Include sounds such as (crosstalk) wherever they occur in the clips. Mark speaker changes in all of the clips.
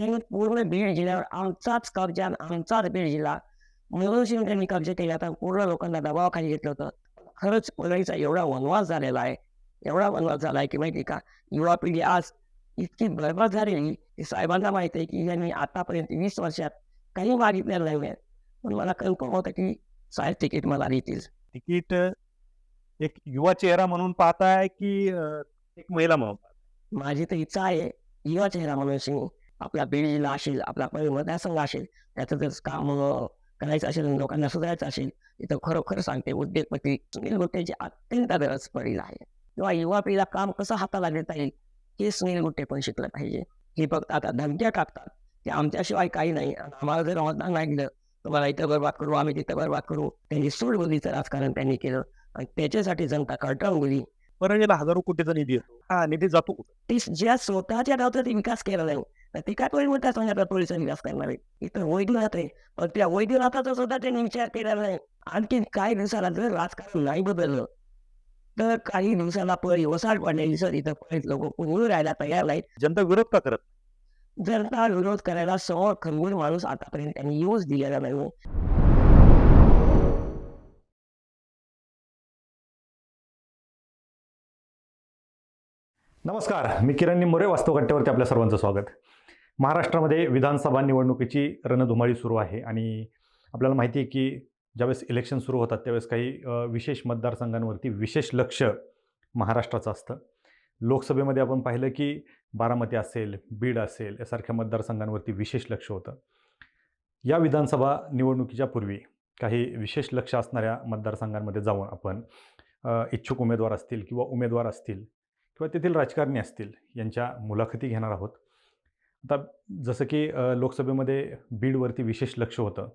Speaker 1: त्यांनी पूर्ण बीड जिल्ह्यावर आमचाच कब्जा आमचाच बीड जिल्हा म्हणून शिवाय त्यांनी कब्जा केला तर पूर्ण लोकांना दबावाखाली घेतलं होतं खरंच परळीचा एवढा वनवास झालेला आहे एवढा वनवास झाला आहे की माहिती का युवा पिढी आज इतकी बरबाद झालेली की साहेबांना माहिती आहे की यांनी आतापर्यंत वीस वर्षात काही मागितलेलं नाही. पण मला कन्फर्म होतं की साहेब तिकीट मला देतील
Speaker 2: तिकीट एक युवा चेहरा म्हणून पाहताय की एक महिला म्हणून?
Speaker 1: माझी तर इच्छा आहे युवा चेहरा म्हणून सिंग आपला बीड जिल्हा असेल आपला परि मतदारसंघ असेल त्याचं जर काम करायचं असेल लोकांना सुधारायचं असेल इथं खरोखर सांगते उद्योगपती सुनील गुट्टेची अत्यंत गरज पडलेली आहे किंवा युवा पिढीला काम कसं हाताला घेता येईल हे सुनील गुट्टे पण शिकलं पाहिजे. हे फक्त आता धमक्या टाकतात की आमच्याशिवाय काही नाही. आम्हाला जर मतदान मागितलं तुम्हाला इथं बरबाद करू आम्ही तिथं बरबाद करू. त्यांनी सूडबुद्धीचं राजकारण त्यांनी केलं. आणि त्याच्यासाठी जनता कंटाळून गेली
Speaker 2: परळीला हजारो कोटीचा निधी हा निधी जातो
Speaker 1: ती ज्या स्वतःच्या गावचा ते विकास केला नाही तर ती काय टोळी म्हणतात सांगतात टोळीचा विकास करणार इथं वैद्यनाथ आहे पण त्या वैद्यनाथाचा सुद्धा त्यांनी विचार केला नाही आणखी काही दिवसाला जर राजकारण नाही बदललं तर काही दिवसाला पळी वसाड पडलेली सर इथं पळीत लोक पुढे राहायला तयार नाहीत
Speaker 2: जनता विरोध का करत?
Speaker 1: जनता विरोध करायला समोर खंबीर माणूस आतापर्यंत त्यांनी यूज दिलेला नाही
Speaker 3: नमस्कार मी किरण निंबोरे वास्तव कट्ट्यावरती आपल्या सर्वांचं स्वागत. महाराष्ट्रामध्ये विधानसभा निवडणुकीची रणधुमाळी सुरू आहे आणि आपल्याला माहिती आहे की ज्यावेळेस इलेक्शन सुरू होतात त्यावेळेस काही विशेष मतदारसंघांवरती विशेष लक्ष महाराष्ट्राचं असतं. लोकसभेमध्ये आपण पाहिलं की बारामती असेल बीड असेल यासारख्या मतदारसंघांवरती विशेष लक्ष होतं. या विधानसभा निवडणुकीच्या पूर्वी काही विशेष लक्ष असणाऱ्या मतदारसंघांमध्ये जाऊन आपण इच्छुक उमेदवार असतील किंवा उमेदवार असतील किंवा तेथील राजकारणी असतील यांच्या मुलाखती घेणार आहोत. आता जसं की लोकसभेमध्ये बीडवरती विशेष लक्ष होतं.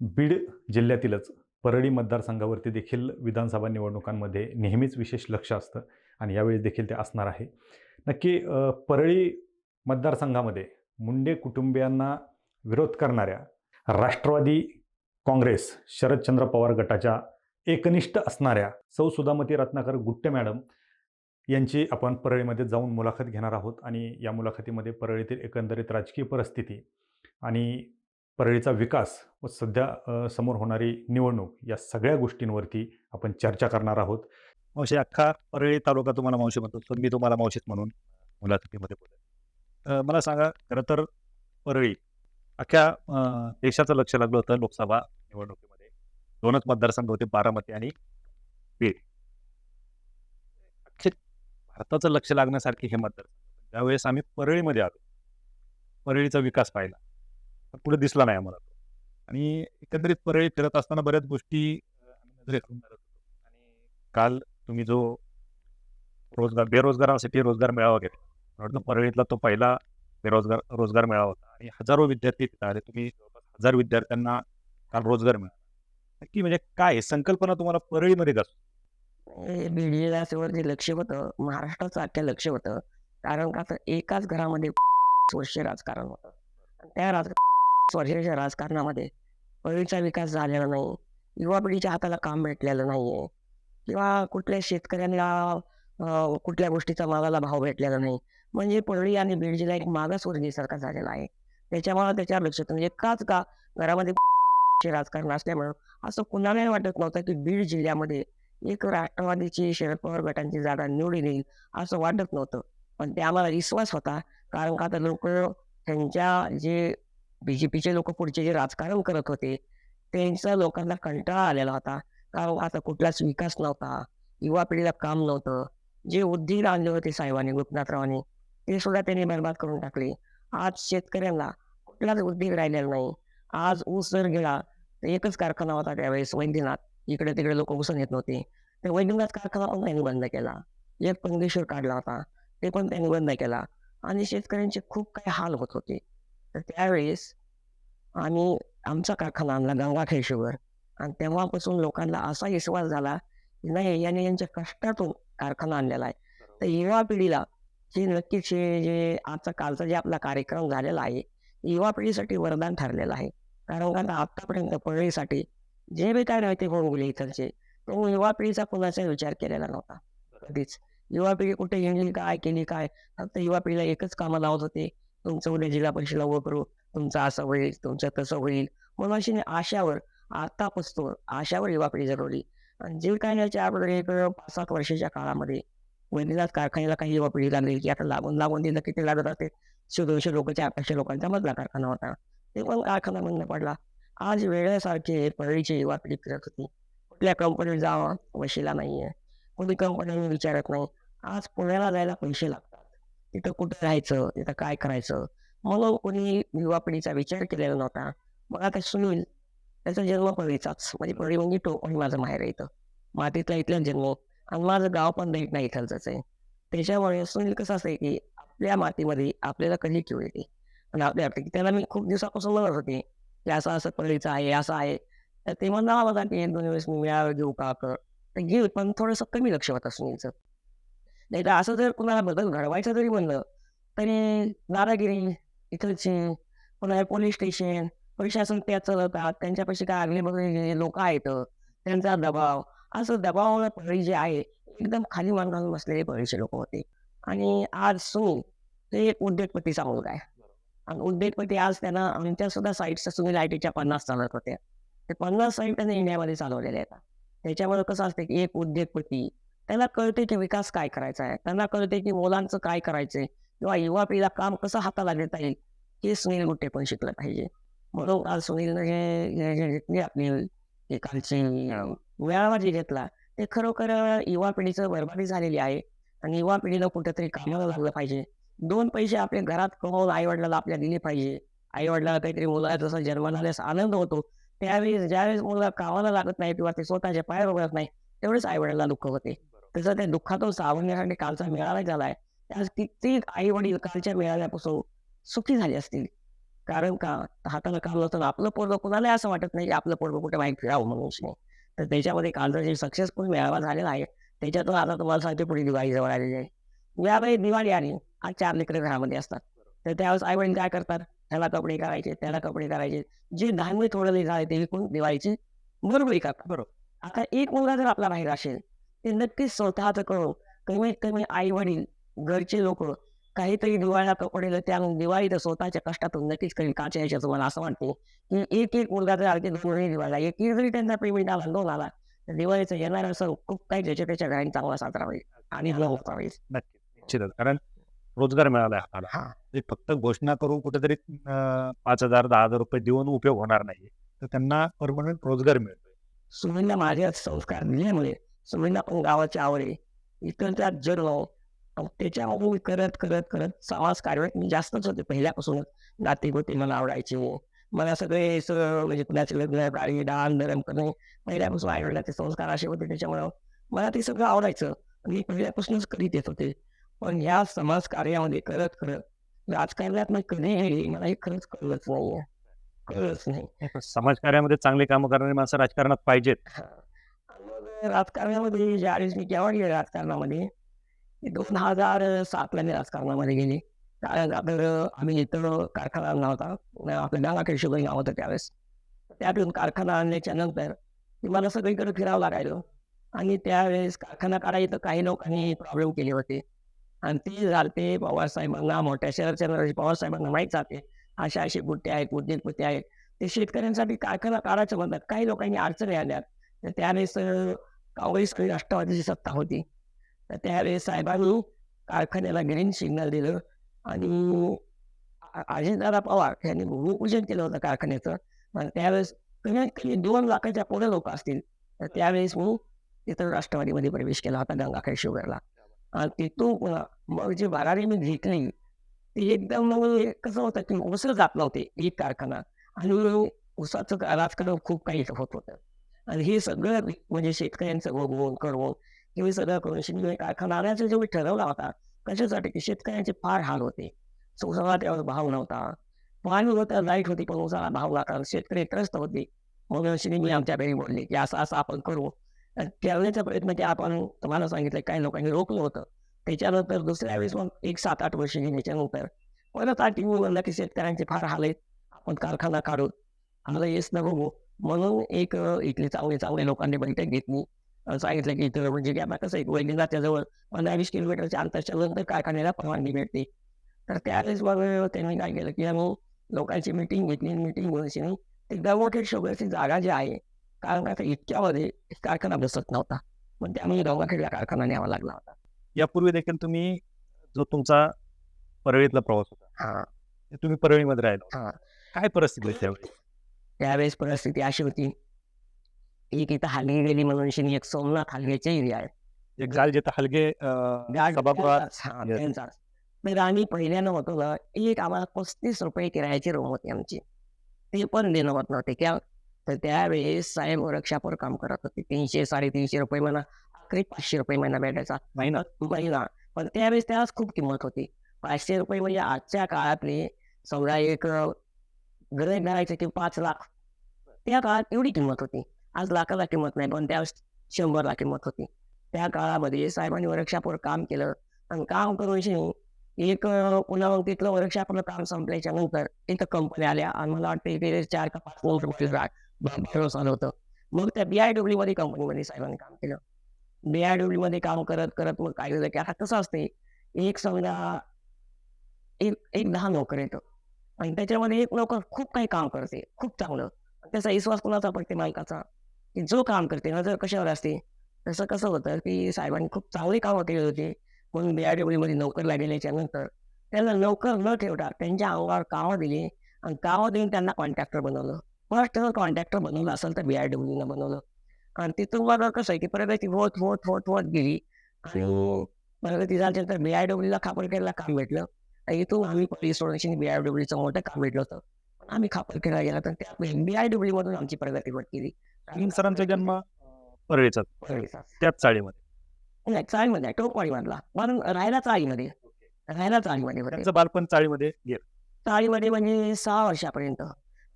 Speaker 3: बीड जिल्ह्यातीलच परळी मतदारसंघावरती देखील विधानसभा निवडणुकांमध्ये नेहमीच विशेष लक्ष असतं आणि यावेळी देखील ते असणार आहे. नक्की परळी मतदारसंघामध्ये मुंडे कुटुंबियांना विरोध करणाऱ्या राष्ट्रवादी काँग्रेस शरदचंद्र पवार गटाच्या एकनिष्ठ असणाऱ्या सौ सुधामती रत्नाकर गुट्टे मॅडम यांची आपण परळीमध्ये जाऊन मुलाखत घेणार आहोत आणि या मुलाखतीमध्ये परळीतील एकंदरीत राजकीय परिस्थिती आणि परळीचा विकास व सध्या समोर होणारी निवडणूक या सगळ्या गोष्टींवरती आपण चर्चा करणार आहोत.
Speaker 2: मावशी अख्खा परळी तालुका तुम्हाला मावशी म्हणतो तर मी तुम्हाला मावशीत म्हणून मुलाखतीमध्ये बोलतो. मला सांगा खरं तर परळी अख्ख्या देशाचं लक्ष लागलं होतं लोकसभा निवडणुकीमध्ये. दोनच मतदारसंघ होते बारामती आणि बीड. भारताचं लक्ष लागण्यासारखे हे मतदार त्यावेळेस आम्ही परळीमध्ये आलो परळीचा विकास पाहिला पण पुढे दिसला नाही आम्हाला. तो. आणि एकंदरीत परळी फिरत असताना बऱ्याच गोष्टी आणि काल तुम्ही जो रोजगार बेरोजगारांसाठी रोजगार मेळावा घेतला वाटतं परळीतला तो पहिला बेरोजगार रोजगार मेळावा होता. आणि हजारो विद्यार्थी तिथे आले. तुम्ही हजार विद्यार्थ्यांना काल रोजगार मिळाला. नक्की म्हणजे काय? संकल्पना तुम्हाला परळीमध्ये जातो
Speaker 1: हे बीड म्हणजे लक्ष होतं. महाराष्ट्राचं अख्ख्या लक्ष होतं. कारण का तर एकाच घरामध्ये (laughs) वर्ष राजकारण होतं. त्या राज (laughs) वर्षाच्या राजकारणामध्ये परळीचा विकास झालेला नाही. युवा पिढीच्या हाताला काम भेटलेलं नाही आहे किंवा कुठल्या शेतकऱ्यांना कुठल्या गोष्टीचा मालाला भाव भेटलेला नाही. म्हणजे परळी आणि बीड जिल्हा एक मागासवर्गीयसारखा झालेला आहे. त्याच्यामुळे त्याच्यावर लक्ष होतं. म्हणजे एकाच का घरामध्ये चे (laughs) राजकारण असल्यामुळं असं कुणालाही वाटत नव्हतं की बीड जिल्ह्यामध्ये एक राष्ट्रवादीची शरद पवार गटांची जागा निवडून येईल असं वाटत नव्हतं. पण ते आम्हाला विश्वास होता कारण का आता लोक त्यांच्या जे बी जे पीचे लोक पुढचे जे राजकारण करत होते त्यांचा लोकांना कंटाळा आलेला होता. कारण आता कुठलाच विकास नव्हता युवा पिढीला काम नव्हतं. जे उद्योग आणले होते साहेबांनी गोपनाथरावांनी ते सुद्धा त्यांनी बरबाद करून टाकले. आज शेतकऱ्यांना कुठलाच उद्योग राहिलेला नाही. आज ऊस जर गेला तर एकच कारखाना होता त्यावेळेस वैद्यनाथ. इकडे तिकडे लोक उसण येत नव्हते. तर वैद्यनाथ कारखाना पण त्यांनी बंद केला. एक पंगेश्वर काढला होता. ते पण त्यांनी बंद केला. आणि शेतकऱ्यांचे खूप काही हाल होत होते. तर त्यावेळेस आम्ही आमचा कारखाना आणला गंगाखेड शुगर आणि तेव्हापासून लोकांना असा विश्वास झाला की नाही याने यांच्या कष्टातून कारखाना आणलेला आहे. तर युवा पिढीला जे नक्कीच हे जे आजचा कालचा जे आपला कार्यक्रम झालेला आहे युवा पिढीसाठी वरदान ठरलेलं आहे. कारण का आता आतापर्यंत परळीसाठी जे बी काय माहिती होऊन गेले इथलचे तो युवा पिढीचा कोणाचा विचार केलेला नव्हता कधीच युवा पिढी कुठे गेली काय केली काय फक्त युवा पिढीला एकच कामं लावत होते तुमचं उद्या जिल्हा परिषदला उभं करू तुमचं असं होईल तुमचं तसं होईल म्हणून अशी आशावर आता पसतो आशावर युवा पिढी जगवली आणि जे काय याच्या अगोदर एक पाच सात वर्षाच्या काळामध्ये वडिलाच कारखान्याला काही युवा पिढी लागली की आता लागून लागून दिलं किती लागत असते शे दोनशे लोक चार पाचशे लोकांचा मधला कारखाना होता ते पण कारखाना बंद पडला आज वेळेसारखे परळीची युवा पिढी फिरत होती. कुठल्या कंपनीत जावं? वशिला नाहीये. कोणी कंपनी विचारत नाही. आज पुण्याला जायला पैसे लागतात. तिथं कुठं राहायचं? तिथं काय करायचं? मग कोणी युवा पिढीचा विचार केलेला नव्हता. मग आता सुनील त्याचा जन्म पळीचाच. म्हणजे पळी म्हणजे टोकणी माझं माहेर येतं इथं. मातीतला इथला जन्म. आणि माझं गाव पण दैट नाही इथलंच आहे. त्याच्यामुळे सुनील कसं असतं की आपल्या मातीमध्ये आपल्याला कधी क्यू येते? आणि आपल्या की त्याला मी खूप दिवसापासून म्हणत होते असं असं पळीचं आहे असं आहे. तर ते म्हणा मला की एक दोन वेळेस मी मिळावं घेऊ का कर तर घेऊ पण थोडंसं कमी लक्ष होतं सुनीलचं. नाही तर असं जर कुणाला बदल घडवायचं जरी म्हणलं तरी दादागिरी इथलची पुन्हा पोलीस स्टेशन प्रशासन त्या चालवतात त्यांच्यापाशी काय आगले बघले लोक आहेत त्यांचा दबाव असं दबाव पळी जे आहे एकदम खाली मान घालून बसलेले पळीचे लोक होते. आणि आज सुनील हे एक उद्योगपतीचा मुलगा आहे. उद्योगपती आज त्यांना आमच्या सुद्धा साईट्स सुनील आय टीच्या पन्नास चालत होत्या. ते पन्नास साईट त्यांनी इंडियामध्ये चालवलेल्या आहेत. त्याच्यामुळे कसं असतं की एक उद्योगपती त्यांना कळते की विकास काय करायचा आहे. त्यांना कळते की मुलांचं काय करायचंय. किंवा युवा पिढीला काम कसं हाताला घेता येईल हे सुनील गुट्टे पण शिकलं पाहिजे. म्हणून आज सुनीलनं हे घेतली आपली हे कालची मेळावा जे घेतला ते खरोखर युवा पिढीचं बरबादी झालेली आहे. आणि युवा पिढीला कुठेतरी कामाला लागलं पाहिजे. दोन पैसे आपल्या घरात कमवून आई वडिलाला आपल्या दिले पाहिजे. आई वडिलाला काहीतरी मुला जसा जन्माला झाल्यास आनंद होतो. त्यावेळेस ज्यावेळेस मुलं कामाला लागत नाही किंवा ते स्वतःच्या पायावर उभं नाही तेवढेच आई वडिलांना दुःख होते. तसं त्या दुःखातून सावरण्यासाठी कालचा मेळावा झालाय. आज कित्येक आई वडील कालच्या मेळाव्यापासून सुखी झाले असतील. कारण का? हाताला काम नसतं आपलं पोरग कुणाला असं वाटत नाही की आपलं पोरग कुठे माहीत फिरावं म्हणून. नाही तर त्याच्यामध्ये कालचा जे सक्सेसफुल मेळावा झालेला आहे त्याच्यातून आता तुम्हाला सांगते पुढे दिवाळी जवळ आलेली आहे. यावेळी दिवाळी आली आज चार लेकरं घरामध्ये असतात. तर त्यावेळेस आई वडील काय करतात? त्याला कपडे करायचे त्याला कपडे करायचे जे धान्य थोडं झाले ते विकून दिवाळीची बरोबरी करतात.
Speaker 2: बरोबर.
Speaker 1: आता एक मुलगा जर आपला बाहेर असेल ते नक्कीच स्वतःच करून कमीत कमी आई वडील घरचे लोक काहीतरी दिवाळीला कपडे त्या दिवाळीत स्वतःच्या कष्टातून नक्कीच काही काच्या याच्यात मला असं वाटते. की एक एक मुलगा जर आलते दोन दिवाळीला एक एक जरी त्यांचा पेमेंट आला दोन आला तर दिवाळीचं येणार असं खूप काही ज्याच्या त्याच्या घराने चांगला साजरा होईल आणि होता होईल.
Speaker 2: नक्कीच. निश्चितच कारण रोजगार मिळाला
Speaker 1: हा.
Speaker 2: ते फक्त घोषणा करून कुठेतरी पाच हजार दहा हजार रुपये देऊन उपयोग होणार नाही. तर त्यांना परमनंट रोजगार मिळतोय.
Speaker 1: सुनीलला माझे संस्कार दिल्यामुळे सुनीलला पण गावाची आवड आहे. इकडचा जन्म मी करत करत करत समाज कार्यात मी जास्तच होते. पहिल्यापासूनच नाते गोते मला आवडायचे मला सगळे सगळं म्हणजे कुणाचे लग्न गाडी दान धरम करणे पहिल्यापासून आवडण्याचे संस्कार असे होते. त्याच्यामुळं मला ते सगळं आवडायचं. आणि मी पहिल्यापासूनच करीत येत होते. पण ह्या समाज कार्यामध्ये करत करत राजकारणात मी कधी मला हे खरंच कळलंच नाही कळलंच नाही
Speaker 2: समाजकार्यामध्ये चांगली कामं करणारी माणसं राजकारणात पाहिजेत
Speaker 1: मग राजकारणामध्ये ज्यावेळेस मी केव्हा गेले राजकारणामध्ये दोन हजार सातला मी राजकारणामध्ये गेले कारण आपलं आम्ही इथं कारखाना आणला होता अं आपलं गावाकडे शुगर गाव होतं त्यावेळेस त्यातून कारखाना आणल्याच्या नंतर मला सगळीकडे फिरावं लागायचं आणि त्यावेळेस कारखाना काढायचं काही लोकांनी प्रॉब्लेम केले होते आणि ती चालते पवारसाहेबांना मोठ्या शहरच्या पवारसाहेबांना माहीत जाते. अशा अशी गुट्टे आहेत उद्योगपती आहेत. ते शेतकऱ्यांसाठी कारखाना काढायचं म्हणतात काही लोकांनी अडचणी आल्या. तर त्यावेळेस काँग्रेस राष्ट्रवादीची सत्ता होती. तर त्यावेळेस साहेबांनी कारखान्याला ग्रीन सिग्नल दिलं आणि अजितदादा पवार यांनी भूमिपूजन केलं होतं कारखान्याचं. आणि त्यावेळेस कमीत कमी दोन लाखाच्या पुढे लोक असतील. तर त्यावेळेस मी तिथं राष्ट्रवादीमध्ये प्रवेश केला होता गंगाखेड शुगरला तिथून पुन्हा मग जी भरारी मी घेतली ती एकदम कसं होतं की उसळ जात नव्हते एक कारखाना. आणि उसाचं राजकारण खूप काही होत होतं. आणि हे सगळं म्हणजे शेतकऱ्यांचं बघून करून किंवा सगळं करून शेतकरी कारखाना आणायचा मी ठरवला होता कशासाठी की शेतकऱ्यांचे फार हाल होते. उसाला त्यावर भाव नव्हता. पाणी होतं लाइट होती पण उसाला भाव लागला शेतकरी त्रस्त होते. मग श्री मी आमच्या घरी बोलले की असं असं आपण करू. त्यावेळेचा प्रयत्न की आपण तुम्हाला सांगितलं काही लोकांनी रोखलं होतं त्याच्यानंतर दुसऱ्या वेळेस मग एक सात आठ वर्ष घेण्याच्यानंतर परत आठ म्हणलं की शेतकऱ्यांचे फार हाल आहेत आपण कारखाना काढू आम्हाला येस न बघू म्हणून एक इथले चांगले चांगले लोकांनी बैठक घेतली सांगितलं की इथं म्हणजे की आता कसं एक वैद्यनाथच्या जवळ पंधरा वीस किलोमीटरच्या अंतरच्या नंतर कारखान्याला परवानगी मिळते तर त्यावेळेस मग त्यांनी काय केलं की आम्ही लोकांची मिटिंग घेतली मिटिंग ते गंगाखेड शुगरची जागा जी आहे कारण का आता इतक्यामध्ये कारखाना बसत नव्हता. मग त्यामुळे गंगाखेडला कारखाना न्यावा लागला होता.
Speaker 2: यापूर्वी देखील तुम्ही जो तुमचा परळीतला प्रवास होता
Speaker 1: हा.
Speaker 2: ते तुम्ही परळीमध्ये राहिला
Speaker 1: हा.
Speaker 2: काय परिस्थिती होती त्यावेळी?
Speaker 1: त्यावेळेस परिस्थिती अशी होती एक इथं हलगी गेली म्हणून एक सोमनाथ हलगेचे एरिया आहे.
Speaker 2: एक काल जिथं हलगे सभागृहात
Speaker 1: हा. तर आम्ही पहिल्यानं होतो ना एक आम्हाला पस्तीस रुपये किरायाची रूम होती आमची. ते पण देणं होत नव्हते. क्या तर त्यावेळेस साहेब वर्कशॉपवर काम करत होते. तीनशे साडेतीनशे रुपये म्हणा अकरी पाचशे रुपये महिना भेटायचा.
Speaker 2: महिना
Speaker 1: महिना. पण त्यावेळेस त्यालाच खूप किंमत होती. पाचशे रुपये म्हणजे आजच्या काळातले समजा एक गरज करायचं की पाच लाख. त्या काळात एवढी किंमत होती. आज लाखाला किंमत नाही पण त्यावेळेस शंभरला किंमत होती. त्या काळामध्ये साहेबांनी वर्कशॉपवर काम केलं. आणि काम करून एक पुन्हा मग तिथलं वर्कशॉपला काम संपल्याच्या नंतर इथं कंपनी आल्या. आणि मला वाटतं चार का पाच दोन रुपये बारा आलं होतं. मग त्या बीआयडब्ल्यू मध्ये कंपनीमध्ये साहेबांनी काम केलं. बीआयडब्ल्यू मध्ये काम करत करत मग काय झालं की आता कसं असते एक समजा एक एक दहा नोकर येतं. आणि त्याच्यामध्ये एक नोकर खूप काही काम करते खूप चांगलं. त्याचा विश्वास कोणाचा पडते मालकाचा? की जो काम करते नजर कशावर असते? तसं कसं होतं की साहेबांनी खूप चांगली कामं केली होती. म्हणून बीआयडब्ल्यू मध्ये नोकरला गेल्याच्यानंतर त्यांना नोकर न ठेवता त्यांच्या अंगावर कामं दिली आणि कामं देऊन त्यांना कॉन्ट्रॅक्टर बनवलं. फर्स्ट कॉन्ट्रॅक्टर बनवलं असेल तर बीआयडब्ल्यू न बनवलं. आणि तिथून बघा कसं आहे की प्रगती होत होत होत होत गेली. आणि प्रगती झाल्यानंतर बीआयडब्ल्यूला खापरखेडला काम भेटलं. आणि इथून आम्ही पोलीस स्टेशन बीआयडब्ल्यूचं मोठं काम भेटलं होतं. आम्ही खापरखेडला गेला तर त्या बीआयडब्ल्यू मधून आमची प्रगती होत गेली.
Speaker 2: सरांचा जन्म परळीचा. त्याच चाळीमध्ये.
Speaker 1: नाही चाळीमध्ये टोकवाडी मधला पण राहायला चाळीमध्ये. राहायला चाळीमध्ये
Speaker 2: बालपण चाळीमध्ये गेलं.
Speaker 1: चाळीमध्ये म्हणजे सहा वर्षापर्यंत.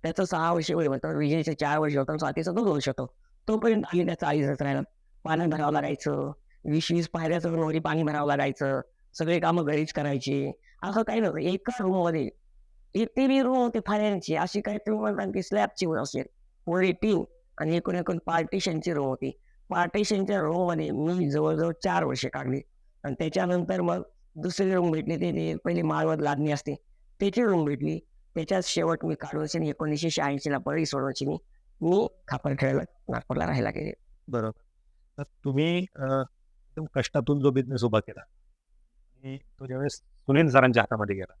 Speaker 1: त्याचं सहा वर्ष वय होतं विजयचं चार वर्ष होतं स्वातीचं दोन वर्ष होतं तोपर्यंत आम्ही त्याचं आईच राहिलं पाणी भरावं लागायचं वीस वीस पायऱ्याचं वरी पाणी भरावं लागायचं सगळे कामं घरीच करायची असं काही नव्हतं एका रूममध्ये इतकी बी रूम होती फायऱ्यांची अशी काही तुम्ही म्हणता की स्लॅबची असेल वरी टीम आणि एकूण एकूण पार्टिशनची रूम होती पार्टिशनच्या रूममध्ये मी जवळजवळ चार वर्षे काढली आणि त्याच्यानंतर मग दुसरी रूम भेटली ते पहिली माळवत लादणी असते त्याची रूम भेटली त्याच्यात शेवट मी काढून एकोणीसशे शहाऐंशीला बळी सोडवची मी खापर खेळायला नागपूरला राहायला गेले.
Speaker 2: बरोबर. तर तुम्ही एकदम कष्टातून जो बिझनेस उभा केला तो ज्यावेळेस सुनील सरांच्या हातामध्ये गेला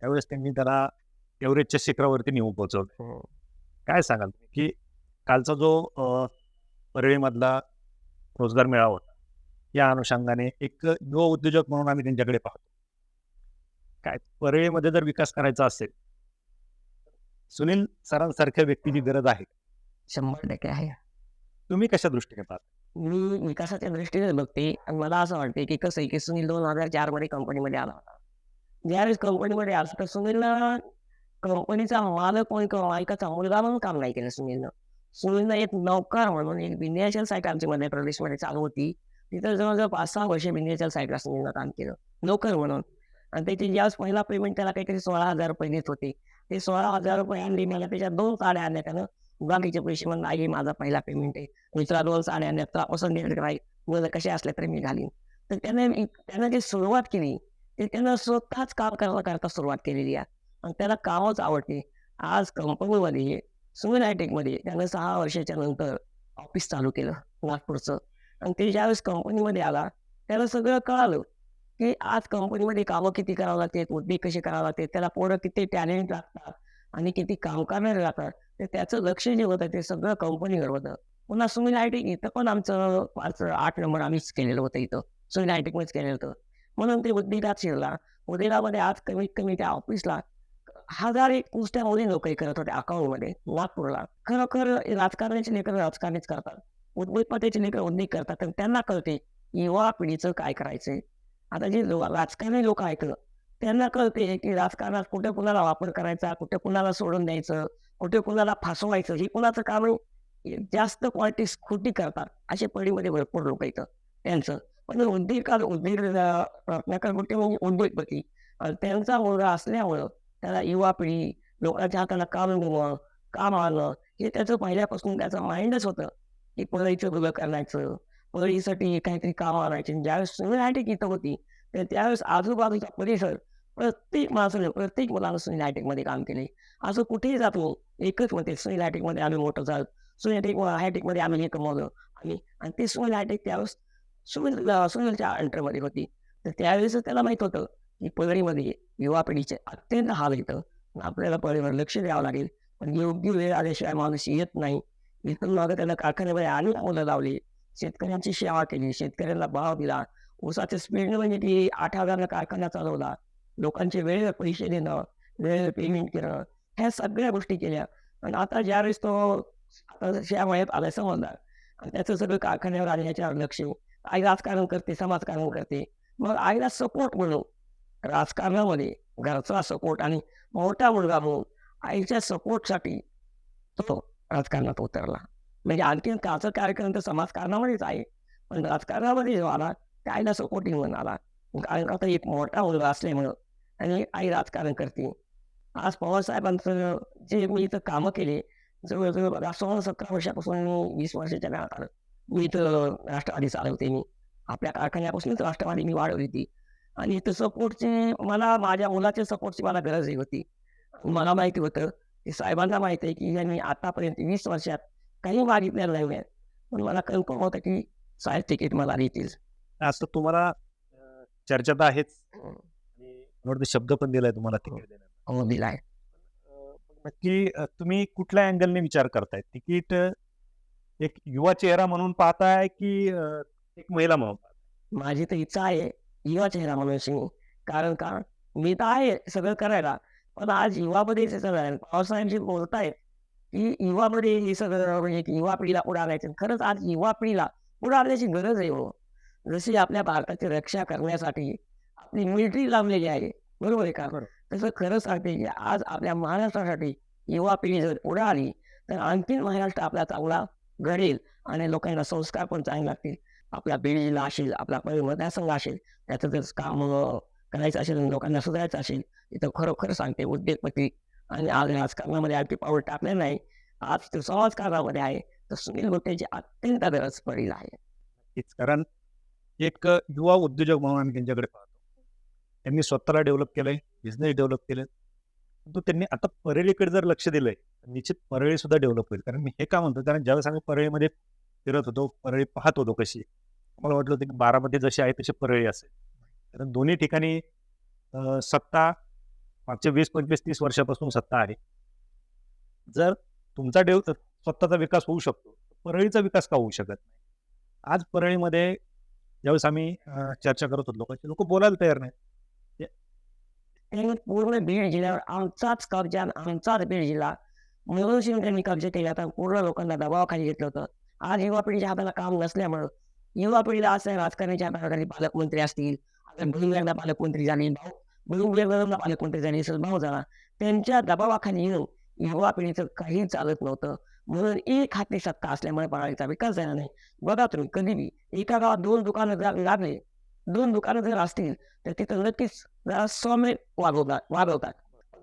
Speaker 2: त्यावेळेस त्यांनी त्याला एव्हरेजच्या शिखरावरती नेऊन पोहोचवलं. काय सांगाल तुम्ही की कालचा जो परळीमधला रोजगार मेळावा होता या अनुषंगाने एक युवा उद्योजक म्हणून आम्ही त्यांच्याकडे पाहतो. काय परळीमध्ये जर विकास करायचा असेल सुनील सरांसारख्या व्यक्तीची गरज आहे.
Speaker 1: शंभर टक्के आहे.
Speaker 2: तुम्ही कशा दृष्टीने पाहता?
Speaker 1: मी विकासाच्या दृष्टीने बघते. आणि मला असं वाटते की कसं आहे की सुनील दोन हजार चारमध्ये कंपनीमध्ये आला होता. ज्यावेळेस कंपनीमध्ये आला तर सुनीलनं कंपनीचा मालक म्हणून किंवा मालकाचा मुलगा म्हणून काम नाही केलं सुनीलनं. सुनीलनं एक नौकर म्हणून एक विंध्याचल साईट आमची मध्य प्रदेशमध्ये चालू होती. तिथं जवळजवळ पाच सहा वर्ष विंध्याचल साईटला सुनीलनं काम केलं. नौकर म्हणून. आणि त्याची ज्यावेळेस पहिला पेमेंट त्याला काहीतरी सोळा हजार रुपये देत होते. ते सोळा हजार रुपये आणली मला त्याच्या दोन साड्या आणल्या त्यानं. बाकीचे पैसे म्हणून आई माझा पहिला पेमेंट आहे. दुसरा दोन साड्या आणल्या तुला पसंत येईल मुलं कसे असले तरी मी घालीन. तर त्याने त्यानं जी सुरुवात केली ते त्यानं स्वतःच काम करता करता सुरुवात केलेली आहे. आणि त्याला कामच आवडते. आज कंपनीमध्ये सुमिन हायटेकमध्ये त्यानं सहा वर्षाच्या नंतर ऑफिस चालू केलं नागपूरचं. आणि ते ज्यावेळेस कंपनीमध्ये आला त्याला सगळं कळालं. की आज कंपनीमध्ये कामं किती करावं लागते उद्योग कसे करावं लागते त्याला पोरं किती टॅलेंट लागतात आणि किती काम करणारे लागतात तर त्याचं लक्ष जे होतं ते सगळं कंपनीवर होतं. पुन्हा सुनील हायटेक इथं पण आमचं पाच आठ नंबर आम्हीच केलेलं होतं इथं. सुनील हायटेकमध्येच केलेलं होतं. म्हणून ते उद्योगात शिरला. उद्योगामध्ये आज कमीत कमी त्या ऑफिसला हजार एक कुस्ट्यामध्ये नोकरी करत होते अकाउंटमध्ये नागपूरला. खरोखर राजकारणाचे लेकर राजकारणीच करतात. उद्योगपतीचे लेकर उद्योग करतात. त्यांना कळते युवा पिढीचं काय करायचंय? आता जे राजकारणी लोक ऐकलं त्यांना कळते की राजकारणात कुठे कुणाला वापर करायचा कुठे कुणाला सोडून द्यायचं कुठे कुणाला फासवायचं हे कुणाचं काम जास्त पॉलिटिक्स खोटी करतात असे पडीमध्ये भरपूर लोक येतं त्यांचं. पण उद्योग उद्योग रत्नाकर कुठे उद्योगपती त्यांचा मुलगा असल्यामुळं त्याला युवा पिढी लोकांच्या हाताला काम देणं काम आलं हे त्याचं पहिल्यापासून त्याचं माइंडच होतं की पळायचं उभं करायचं. पळीसाठी काहीतरी काम आणायचे. ज्यावेळेस सुविधा इथं होती तर त्यावेळेस आजूबाजूचा परिसर प्रत्येक माणसाने प्रत्येक मुलानं सुनील हायटेकमध्ये काम केले. असं कुठेही जातो एकच म्हणते सुनील हायटेकमध्ये आम्ही मोठं झालो. सुनील हायटेक हायटेकमध्ये आम्ही हे कमवलं. आम्ही आणि ते सुनील हायटेक त्यावेळेस सुनील सुनीलच्या अंडरमध्ये होती. तर त्यावेळेस त्याला माहीत होतं की पगडीमध्ये युवा पिढीचे अत्यंत हाल येतं आपल्याला पगडीवर लक्ष द्यावं लागेल. पण योग्य वेळ आल्याशिवाय माणूस येत नाही. इथून मागं त्याला कारखान्यामध्ये आणि मुलं लावली. शेतकऱ्यांची सेवा केली शेतकऱ्यांना भाव दिला. ऊसाचे स्पीड म्हणजे की आठ हजारला कारखाना चालवला. लोकांचे वेळेवर पैसे देणं वेळेवर पेमेंट करणं ह्या सगळ्या गोष्टी केल्या. आणि आता ज्यावेळेस तो आता वयात आलाय समजदार आणि त्याचं सगळं कारखान्यावर आणि लक्ष आई राजकारण करते समाजकारण करते. मग आईला सपोर्ट म्हणून राजकारणामध्ये घरचा सपोर्ट आणि मोठा मुलगा म्हणून आईच्या सपोर्टसाठी तो राजकारणात उतरला. म्हणजे आणखीन त्याचं कार्यक्रम तर समाजकारणामध्येच आहे. पण राजकारणामध्ये जो आला त्या आईला सपोर्टिंग म्हणून आला कारण आता एक मोठा मुलगा असल्यामुळं आणि आई राजकारण करते. आज पवारसाहेबांचं जे मी इथं कामं केले जवळजवळ बघा सतरा वर्षापासून मी वीस वर्षाच्या काळात आलं मी इथं राष्ट्रवादी चालवते मी. आपल्या कारखान्यापासूनच राष्ट्रवादी मी वाढवली ती आणि इथं सपोर्टची मला माझ्या मुलाच्या सपोर्टची मला गरजही होती. मला माहिती होतं की साहेबांना माहिती आहे की यांनी आतापर्यंत वीस वर्षात काही मागितलेलं नाही. पण मला कन्फर्म होतं की साहेब तिकीट मला देतील.
Speaker 2: असं तुम्हाला चर्चा तर आहेच. आणि शब्द पण दिलाय तुम्हाला तिकीट देण्याचा
Speaker 1: हो दिलाय.
Speaker 2: नक्की तुम्ही कुठल्या अँगलने विचार करताय? तिकीट एक युवा चेहरा म्हणून पाहताय की एक महिला म्हणून?
Speaker 1: माझी तर इच्छा आहे युवा चेहरा म्हणून शिंग कारण का? मी तर आहे सगळं करायला. पण आज युवामध्ये हे जे बोलतायत की युवामध्ये हे सगळं म्हणजे युवा पिढीला पुढे आणायचं खरंच आज युवा पिढीला पुढे आणण्याची गरज आहे हो जशी आपल्या भारताची रक्षा करण्यासाठी आपली मिलिटरी लांबलेली आहे बरोबर आहे का तसं खरं सांगते की आज आपल्या महाराष्ट्रासाठी युवा पिढी जर पुढे आली तर आणखीन महाराष्ट्र आपला चांगला घडेल आणि लोकांना संस्कार पण चांगले लागतील आपल्या पिढीला असेल आपला मतदारसंघ असेल त्याचं जर काम करायचं असेल लोकांना सुधारायचं असेल तर खरोखर सांगते उद्योगपती आणि आज राजकारणामध्ये पी पाऊल टाकले नाही. आज तो समाजकारणामध्ये आहे. तर सुनील गोटेची अत्यंत गरज पडेल आहे
Speaker 2: कारण एक युवा उद्योजक म्हणून आम्ही त्यांच्याकडे पाहतो. त्यांनी स्वतःला डेव्हलप केलंय बिझनेस डेव्हलप केले परंतु त्यांनी आता परळीकडे जर लक्ष दिलंय तर निश्चित परळी सुद्धा डेव्हलप होईल. कारण मी हे का म्हणतो कारण ज्यावेळेस आम्ही परळीमध्ये फिरत होतो परळी पाहत होतो कशी. मला वाटलं होतं की बारामती जशी आहे तशी परळी असेल. कारण दोन्ही ठिकाणी सत्ता मागच्या वीस पंचवीस तीस वर्षापासून सत्ता आहे. जर तुमचा डेव स्वतःचा विकास होऊ शकतो. परळीचा विकास का होऊ शकत नाही? आज परळीमध्ये ज्यावेळेस आम्ही चर्चा करत होतो लोकांची लोक बोलायला तयार नाही
Speaker 1: पूर्ण बीड जिल्ह्यावर आमचाच कब्जा आमचाच बीड जिल्हा मिळून त्यांनी कब्जा केला तर पूर्ण लोकांना दबावाखाली घेतलं होतं. आज युवा पिढीच्या हाताला काम नसल्यामुळं युवा पिढीला असं राजकारणाच्या हाताखाली पालकमंत्री असतील आता भुईमुगांना पालकमंत्री झाले. भाऊ भुईमुगांना पालकमंत्री झाले भाऊ झाला त्यांच्या दबावाखाली येऊन युवा पिढीचं काही चालत नव्हतं. म्हणून एक हाती सत्ता असल्यामुळे प्रणालीचा विकास झाला नाही. बघा तुम्ही कधीही एका गावात दोन दुकानं जर लागले दोन दुकानं जर असतील तर तिथं नक्कीच जरा सौम्य वागवतात वागवतात.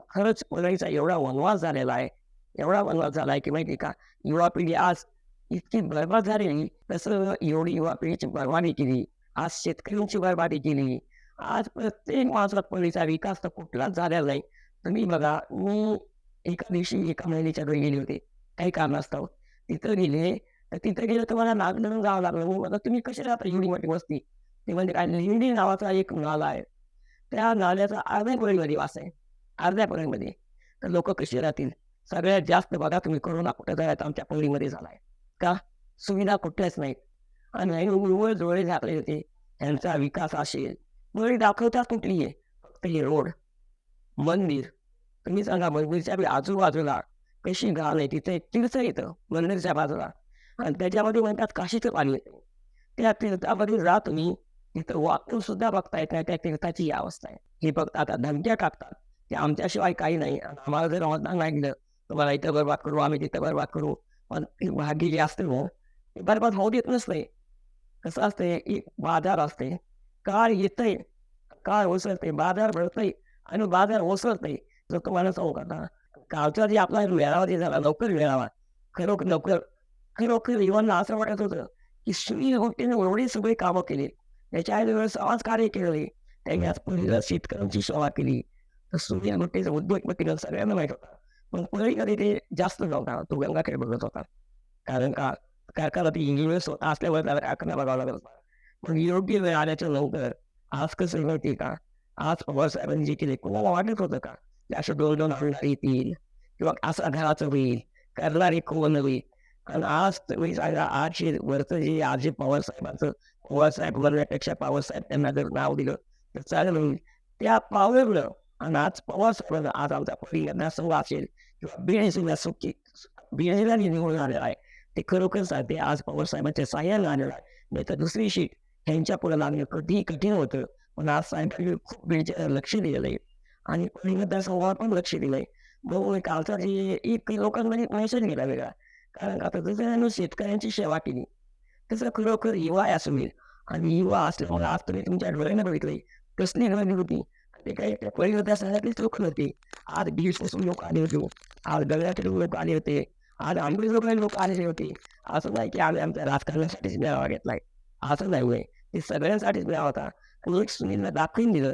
Speaker 1: खरंच पळाईचा एवढा वनवास झालेला आहे एवढा वनवास झाला आहे की माहिती का? युवा पिढी आज इतकी बरबाद झाली तसं एवढी युवा पिढीची बरबादी केली आज शेतकऱ्यांची बरबादी केली. आज प्रत्येक माणसात पळीचा विकास तर कुठलाच झालेला नाही. तुम्ही बघा मी एका दिवशी एका महिन्याच्या घरी गेले होते. काही कारणास्तव. तिथं गेले तर तिथं गेलं तर मला नागडून जावं लागलं. हो, मग तुम्ही कशी राहता एवढी मोठी वस्ती? ते म्हणजे काय लिंडी नावाचा एक नाला आहे. त्या नाल्याचा अर्ध्या पळीमध्ये वास आहे. अर्ध्या पळीमध्ये तर लोक कशी राहतील? सगळ्यात जास्त बघा तुम्ही कोरोना कुठे जायचं आमच्या पळीमध्ये झालाय. का? सुविधा कुठल्याच नाहीत. आणि उळवळ जोळे झाकले होते. त्यांचा विकास असेल. पळी दाखवता कुठली आहे फक्त हे रोड मंदिर तुम्ही सांगा मंदिरच्या आजूबाजूला कशी घाण आहे तिथे एक तीर्थ येतं मंदिरच्या बाजूला आणि त्याच्यामध्ये म्हणतात काशीचं पाणी येतं त्या तीर्थामध्ये जा तुम्ही तिथं वाकून सुद्धा बघता येत नाही त्या तीर्थाची ही अवस्था आहे हे फक्त आता धमक्या टाकतात ते आमच्याशिवाय काही नाही आम्हाला जर मतदान तुम्हाला इथं बरबाद करू आम्ही तिथं बरबाद करू पण ती भागी असते मग बरबाद होऊ देत नसते कसं असते एक बाजार असते काळ येतंय काळ ओसरते बाजार भरतय आणि बाजार ओसरतय जर तुम्हाला सांगू का कालचा जे आपला मेळावा जे झाला लवकर मेळावा खरोखर लवकर खरोखर युवांना असं वाटत होतं की सुनील गोष्टीने एवढी सगळी कामं केली त्याच्या वेळेस समाज कार्य केले त्यांनी आज पहिल्या शेतकऱ्यांची सेवा केली तर सुनील गोष्टीचा उद्योग केलं सगळ्यांना माहीत होता पण कधी ते जास्त नव्हता तो गंगाकडे बघत होता कारण का कारखाना ती इंग्लिश होता असल्यावर त्याला कारखाना बघावा लागत होता पण योग्य वेळ आल्याच्यानंतर आज कसं माहिती का आज पवार साहेबांनी जे केले कोणाला वाटत होतं का असं डोल डोल आणणार येतील किंवा असं घराचं होईल करणारे कोण होईल आणि आज तुम्ही सांगा आज वरचं जे आज जे पवार साहेबांचं पवार साहेब म्हणण्यापेक्षा पवार साहेब त्यांना जर नाव दिलं तर चालेल होईल त्या पावरलं आणि आज पवार साहेबांना आज आमचा परिणाम संघ असेल किंवा बीएससीला सुखी बीएससीला निवडून आलेला आहे ते खरोखर सांगते आज पवार साहेबांच्या साह्यानं आलेलं आहे नाही तर दुसरी शीट ह्यांच्या पुढे लागणं कधी कठीण होतं. पण आज साहेबांनी खूप बीडच्या लक्ष दिलेलं आहे आणि परिणाम संवाद पण लक्ष दिलंय. बघू कालचा जे एक लोकांमध्ये मेसेज गेला वेगळा. कारण आता जसं त्यांनी शेतकऱ्यांची सेवा केली तसं खरोखर युवा असं होईल आणि युवा असल्यामुळे आज तुम्ही तुमच्या डोळ्यानं बघितलंय. कसली गर्दी होती? ते काही परिवर्तन सांगितलेच लोक होते आज बीजपासून लोक आले होते. आज गगनाकडे लोक आले होते. आज आंबे लोक लोक आलेले होते. असं नाही की आम्ही आमच्या राजकारणासाठीच मेळावा घेतलाय. असं नाही होय. ते सगळ्यांसाठीच मेळावा होता आणि एक सुनीलनं दाखवून दिलं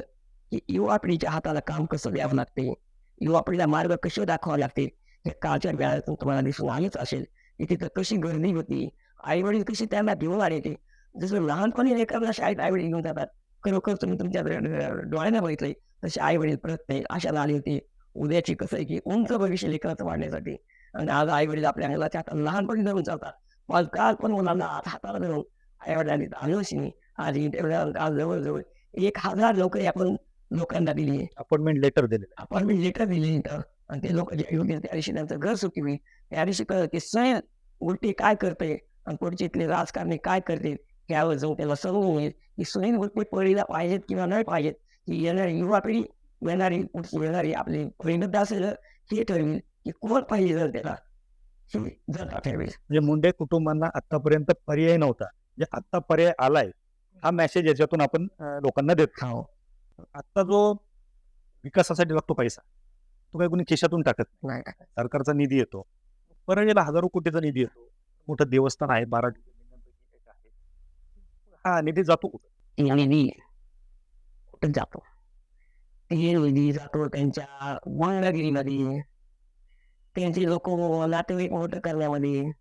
Speaker 1: की युवा पिढीच्या हाताला काम कसं द्यावं लागते युवा पिढीला मार्ग कसे दाखवावे लागतील हे कालच्या वेळातून तुम्हाला दिसून आलेच असेल की तिथं कशी गर्दी होती आई वडील कशी त्यांना घेऊन आले ते जसं लहानपणी लेकरांना शाळेत आई वडील घेऊन जातात खरोखर तुम्ही तुमच्या डोळ्यांना बघितले तसे आई वडील परत नाही आशाला आले होते उद्याची कसं आहे की उंच भविष्य लेखनाचं वाढण्यासाठी आणि आज आई वडील आपल्या अंगाला हातात लहानपणी धरून चालतात मग काल पण मुलांना हाताला धरून आई वडिलांनी आलोशिनी आज जवळजवळ एक हजार लोक आपण लोकांना दिली
Speaker 2: अपॉइंटमेंट लेटर
Speaker 1: आपण मी लेटर दिली आणि ते लोक जे येऊन त्या दिवशी त्यांचं घर सुटवी. त्या दिवशी कळलं की सैन उलटी काय करते आणि पुढचे इथले राजकारणी काय करते यावर जाऊन त्याला समजून येईल की सुनील उलटी पळीला पाहिजेत किंवा नाही पाहिजेत की येणारी युवा पिढी येणारी येणारी आपली परिणत असेल हे ठरवेल की कोण पाहिजे जर त्याला.
Speaker 2: म्हणजे मुंडे कुटुंबांना आतापर्यंत पर्याय नव्हता. म्हणजे आता पर्याय आलाय हा मेसेज याच्यातून आपण लोकांना देत
Speaker 1: हो.
Speaker 2: आता जो विकासासाठी लागतो पैसा तो काही कोणी खिशातून टाकत नाही. सरकारचा निधी येतो. परळीला हजारो कोटीचा निधी येतो. मोठं देवस्थान आहे बारा हा निधी जातो कुठं?
Speaker 1: जातो? ते जातो त्यांच्या गुंडगिरीमध्ये त्यांचे लोक नातेवाईक मोठं करण्यामध्ये.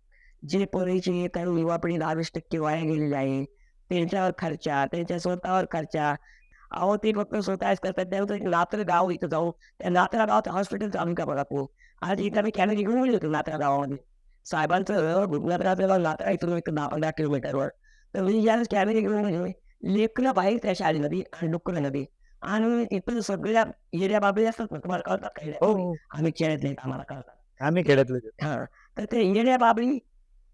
Speaker 1: जे पोरीचे काही युवा पिढी दहावीस टक्के वाया गेलेले आहे. त्यांच्यावर खर्चा त्यांच्या स्वतःवर खर्चा। अहो ते फक्त स्वतःच करतात त्यांचं एक नात्र गाव इथं जाऊ त्या नात्रा गावात हॉस्पिटल चालू का बघा तो। आज इथं आम्ही कॅमेरे घेऊन गेलो होतो नात्रा गावामध्ये साहेबांचं भूतनाथराचं नात्रा इथून एक दहा पंधरा किलोमीटरवर तर मी ज्यावेळेस कॅमेरे घेऊन गेलो लेकरं बाहेर त्या शाळेमध्ये आणि नदी आणि तिथं सगळ्या येड्या बाबी असतात ना तुम्हाला कळतात काही आम्ही खेळत नाही आम्हाला कळतात
Speaker 2: आम्ही खेड्यातले
Speaker 1: हा तर ते बाबळी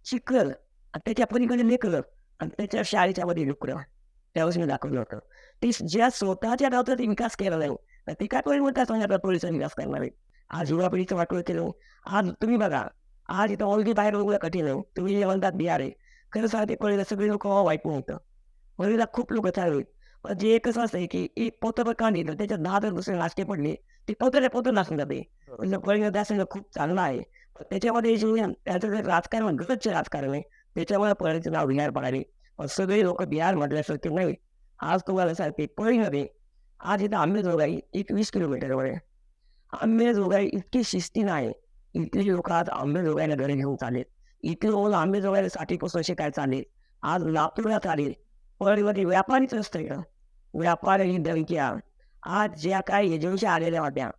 Speaker 1: चिखल आणि त्याच्या पलीकडे लेकरं आणि त्याच्या शाळेच्या मध्ये डुकरं त्यावेळेस मी दाखवलं होतं ते ज्या स्वतःच्या गावचा विकास केला नाही ते काय परिवर्तन सांगतात पोलिसांनी विकास करणार आहे आज युवा पिढीचं वाटोळ केलं आज तुम्ही बघा आज इथं ऑलरेडी बाहेर बघूया कठीण आहे तुम्ही जे म्हणतात बिहार आहे खरं सांगते कळलं सगळे लोक वाईट नव्हतं पहिला खूप लोक चालू आहेत पण जे कसं असतं की एक पोतं का दिलं त्याच्यात दहा तर दुसरे नाश्ते पडले ते पोतं पोतं नाचून जाते म्हणजे पहिलं त्या खूप चांगला आहे त्याच्यामध्ये जे त्याचं जे राजकारण गरजचे राजकारण आहे त्याच्यामुळे पळीचं नाव बिहार पडाले पण सगळे लोक बिहार म्हटल्यासारखे नाही आज तुम्हाला सांगते पळीमध्ये आज इथं आंबेजोगाई एकवीस किलोमीटरवर आहे आंबेजोगाई इतकी शिस्तीनं आहे इथली लोक आज आंबेजोगाईला घरी घेऊन चालेल इथले लोक आंबेजोगाईला साठीपासून असे काय चालेल आज लातूरला चालेल पळीमध्ये व्यापारीच असतं का व्यापारी दंक्या आज ज्या काही एजन्सी आलेल्या होत्या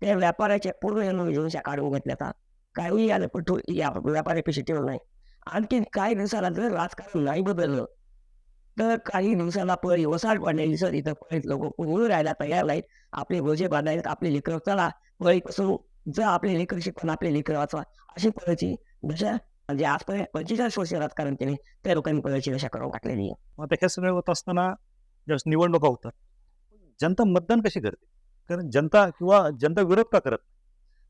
Speaker 1: त्या व्यापाराच्या पूर्ण एजन्स्या काढून घेतल्या काही आलं पण तो या व्यापाऱ्यापेक्षा ठेवलं नाही आणखी काही दिवसाला राजकारण नाही बदललं. तर काही दिवसाला पण वसाट पडलेली सर इथं पळीत लोक उभं राहायला तयार नाहीत आपले भोजे बांधायला आपले लेकर चला पळीपासून जर आपले लेकर शिकून आपले लेकर वाचवा. अशी पळची दशा म्हणजे आजपर्यंत पंचेचाळीस वर्ष राजकारण केले त्या लोकांनी पळची दशा करून टाकलेली आहे.
Speaker 2: मग आता हे सगळं होत असताना ज्यावेळेस निवडणुका होतात जनता मतदान कशी करते? कारण जनता किंवा जनता विरोध का करत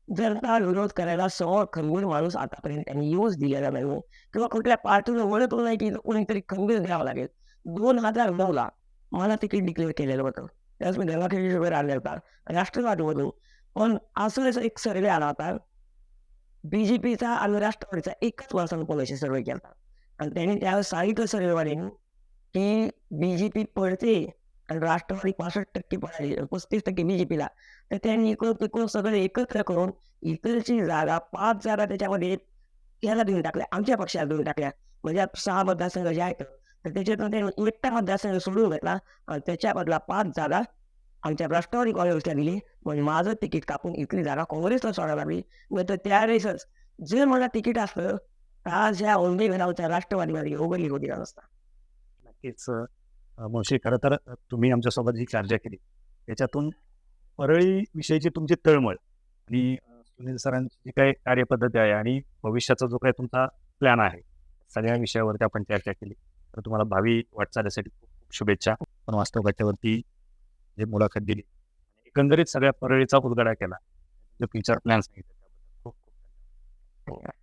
Speaker 1: जनता विरोध करायला समोर खंबीर माणूस आतापर्यंत त्यांनी यूज दिलेला नाही किंवा कुठल्या पार्टीनं ओळख नाही की कोणीतरी खंबीर द्यावं लागेल दोन हजार नऊला मला तिकीट डिक्लेअर केलेलं होतं त्याच मी गंगाखेडी वगैरे आले होता राष्ट्रवादीमधून पण असं एक सर्वे आला होता बीजेपीचा आणि राष्ट्रवादीचा एकच वर्षानं पोलाशी सर्वे केला आणि त्यांनी त्यावेळेस सांगितलं सर्वेवाडीने की बीजेपी पडते आणि राष्ट्रवादी पासष्ट टक्के पस्तीस टक्के बीजेपीला तर त्यांनी इकडून तिकडून सगळे एकत्र करून इकडची जागा पाच जागा त्याच्यामध्ये याला देऊन टाकल्या आमच्या पक्षाला देऊन टाकल्या. म्हणजे सहा मतदारसंघ जे आहेत तर त्याच्यातून त्यांनी एकटा मतदारसंघ सोडून घेतला आणि त्याच्या बदला पाच जागा आमच्या राष्ट्रवादी काँग्रेसला दिली. म्हणजे माझं तिकीट कापून इथली जागा काँग्रेसला सोडायला लागली. मग तर त्यावेळेसच जर मला तिकीट असतं आज ह्या ओंबे घरावरच्या राष्ट्रवादीमध्ये उघडली होती असता. नसता
Speaker 2: नक्कीच मुळशी खरं तर तुम्ही आमच्यासोबत जी चर्चा केली. त्याच्यातून परळी विषयीची तुमची तळमळ आणि सुनील सरांची जी काही कार्यपद्धती आहे आणि भविष्याचा जो काही तुमचा प्लॅन आहे सगळ्या विषयावरती आपण चर्चा केली. तर तुम्हाला भावी वाटचालीसाठी खूप खूप शुभेच्छा. पण वास्तव घट्ट्यावरती जे मुलाखत दिली. एकंदरीत सगळ्या परळीचा उलगडा केला. जो फ्युचर प्लॅन सांगितले. त्याबद्दल खूप खूप
Speaker 1: धन्यवाद.